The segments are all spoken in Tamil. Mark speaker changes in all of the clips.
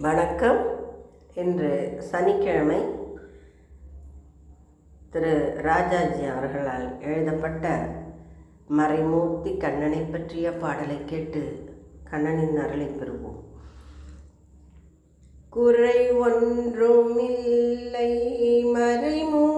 Speaker 1: வணக்கம். இன்று சனிக்கிழமை திரு ராஜாஜி அவர்களால் எழுதப்பட்ட மறைமூர்த்தி கண்ணனை பற்றிய பாடலை கேட்டு கண்ணனின் அருளை பெறுவோம். குறை ஒன்றும் இல்லை மறைமூ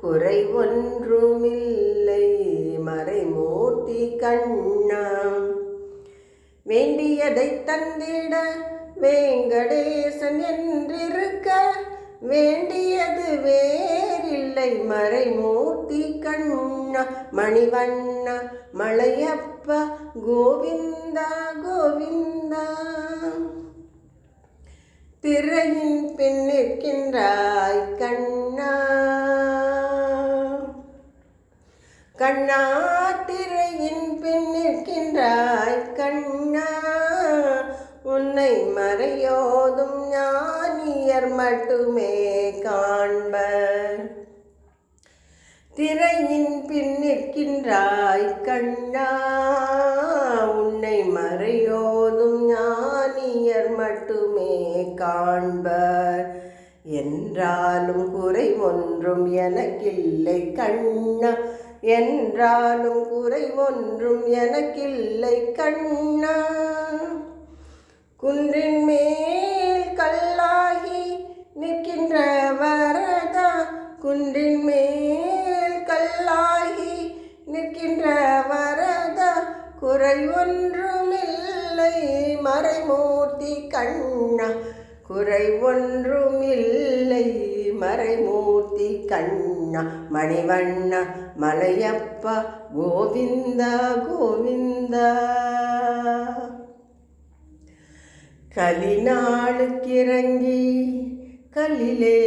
Speaker 1: குறை ஒன்றுமில்லை. மறைமூர்த்தி கண்ணா வேண்டியதை தந்திட வேங்கடேசன் என்றிருக்க வேண்டியது வேறில்லை. மறைமூர்த்தி கண்ணா மணிவண்ணா மலையப்ப கோவிந்தா கோவிந்தா. திரையின் பின் நிற்கின்றாய் கண் கண்ணா திரையின் பின் நிற்கின்றாய் கண்ணா. உன்னை மறையோதும் ஞானியர் மட்டுமே காண்பர். திரையின் பின் நிற்கின்றாய் கண்ணா. உன்னை மறையோதும் ஞானியர் மட்டுமே காண்பர். என்றாலும் குறை ஒன்றும் எனக்கில்லை கண்ணா. என்றாலும் குறை ஒன்றும் எனக்கில்லை கண்ணா. குன்றின் மேல் கல்லாகி நிற்கின்ற வரதா? குன்றின் மேல் கல்லாகி நிற்கின்ற வரதா? குறை ஒன்றுமில்லை மறைமூர்த்தி கண்ணா. குறை ஒன்றுமில்லை. மறைமூர்த்தி கண்ணா மணிவண்ணா மலையப்பா கோவிந்தா கோவிந்தா. கலிநாளுக்கிறங்கி கல்லிலே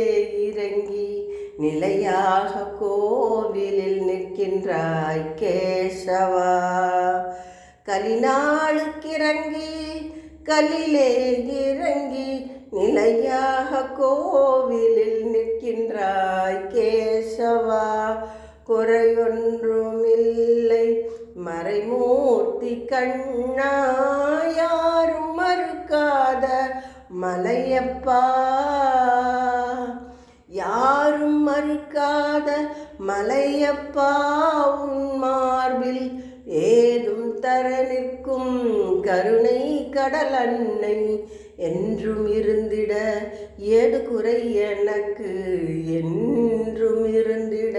Speaker 1: இறங்கி நிலையாக கோவிலில் நிற்கின்றாய் கேசவா. கலிநாளுக்கிறங்கி கல்லிலே இறங்கி நிலையாக கோவிலில் நிற்கின்றாய் கேசவா. குறையொன்றுமில்லை. மறைமூர்த்தி கண்ணா யாரும் மறுக்காத மலையப்பா. யாரும் மறுக்காத மலையப்பா. உன் மார்பில் ஏதும் தர நிற்கும் கருணை கடல் அன்னை என்றும் இருந்திட ஏது குறை எனக்கு என்றும் இருந்திட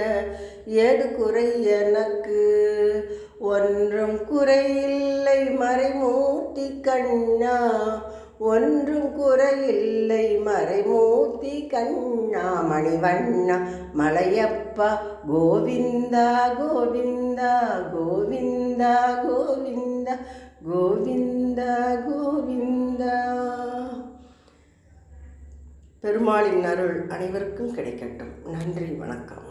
Speaker 1: ஏது குறை எனக்கு. ஒன்றும் குறையில்லை மறைமூர்த்தி கண்ணா ஒன்றும் குறையில்லை மறைமூர்த்தி கண்ணா மணிவண்ணா மலையப்பா கோவிந்தா கோவிந்தா கோவிந்தா கோவிந்தா கோவிந்தா கோவிந்தா. பெருமாளின் அருள் அனைவருக்கும் கிடைக்கட்டும். நன்றி வணக்கம்.